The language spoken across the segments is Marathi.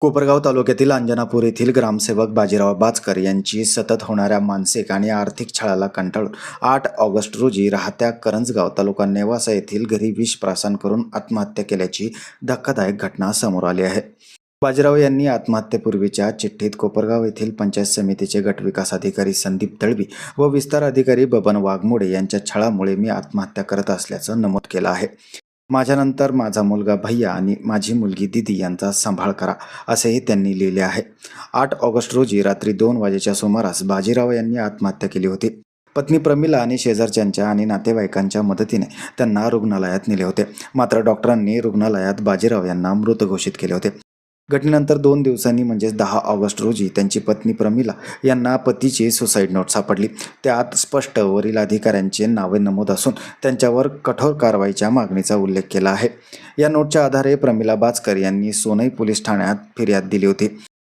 कोपरगाव तालुक्यातील अंजनापूर येथील ग्रामसेवक बाजीराव बाचकर यांची सतत होणाऱ्या मानसिक आणि आर्थिक छळाला कंटाळून आठ ऑगस्ट रोजी राहत्या करंजगाव तालुका नेवासा येथील घरी विष प्रासन करून आत्महत्या केल्याची धक्कादायक घटना समोर आली आहे. बाजीराव यांनी आत्महत्येपूर्वीच्या चिठ्ठीत कोपरगाव येथील पंचायत समितीचे गटविकास अधिकारी संदीप दळवी व विस्तार अधिकारी बबन वाघमोडे यांच्या छळामुळे मी आत्महत्या करत असल्याचं नमूद केलं आहे. माझ्यानंतर माझा मुलगा भैया आणि माझी मुलगी दिदी यांचा सांभाळ करा असेही त्यांनी लिहिले आहे. आठ ऑगस्ट रोजी रात्री दोन वाजेच्या सुमारास बाजीराव यांनी आत्महत्या केली होती. पत्नी प्रमिला आणि शेजारच्यांच्या आणि नातेवाईकांच्या मदतीने त्यांना रुग्णालयात नेले होते. मात्र डॉक्टरांनी रुग्णालयात बाजीराव यांना मृत घोषित केले होते. घटनेनंतर दोन दिवसांनी म्हणजेच दहा ऑगस्ट रोजी त्यांची पत्नी प्रमिला यांना पतीची सुसाईड नोट सापडली. त्यात स्पष्ट वरील अधिकाऱ्यांचे नावे नमूद असून त्यांच्यावर कठोर कारवाईच्या मागणीचा उल्लेख केला आहे. या नोटच्या आधारे प्रमिला बाचकर यांनी सोनई पोलीस ठाण्यात फिर्याद दिली होती.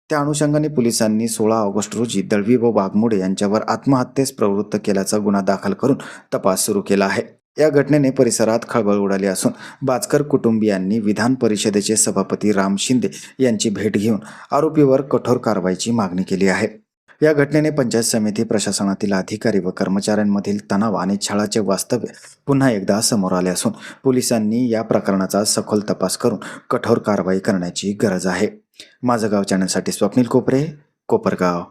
त्या अनुषंगाने पोलिसांनी सोळा ऑगस्ट रोजी दळवी व वाघमोडे यांच्यावर आत्महत्येस प्रवृत्त केल्याचा गुन्हा दाखल करून तपास सुरू केला आहे. या घटनेने परिसरात खळबळ उडाली असून बाचकर कुटुंबियांनी विधान परिषदेचे सभापती राम शिंदे यांची भेट घेऊन आरोपीवर कठोर कारवाईची मागणी केली आहे. या घटनेने पंचायत समिती प्रशासनातील अधिकारी व कर्मचाऱ्यांमधील तणाव आणि छळाचे वास्तव्य पुन्हा एकदा समोर आले असून पोलिसांनी या प्रकरणाचा सखोल तपास करून कठोर कारवाई करण्याची गरज आहे. माझं गाव चॅनलसाठी स्वप्नील कोपरे कोपरगाव.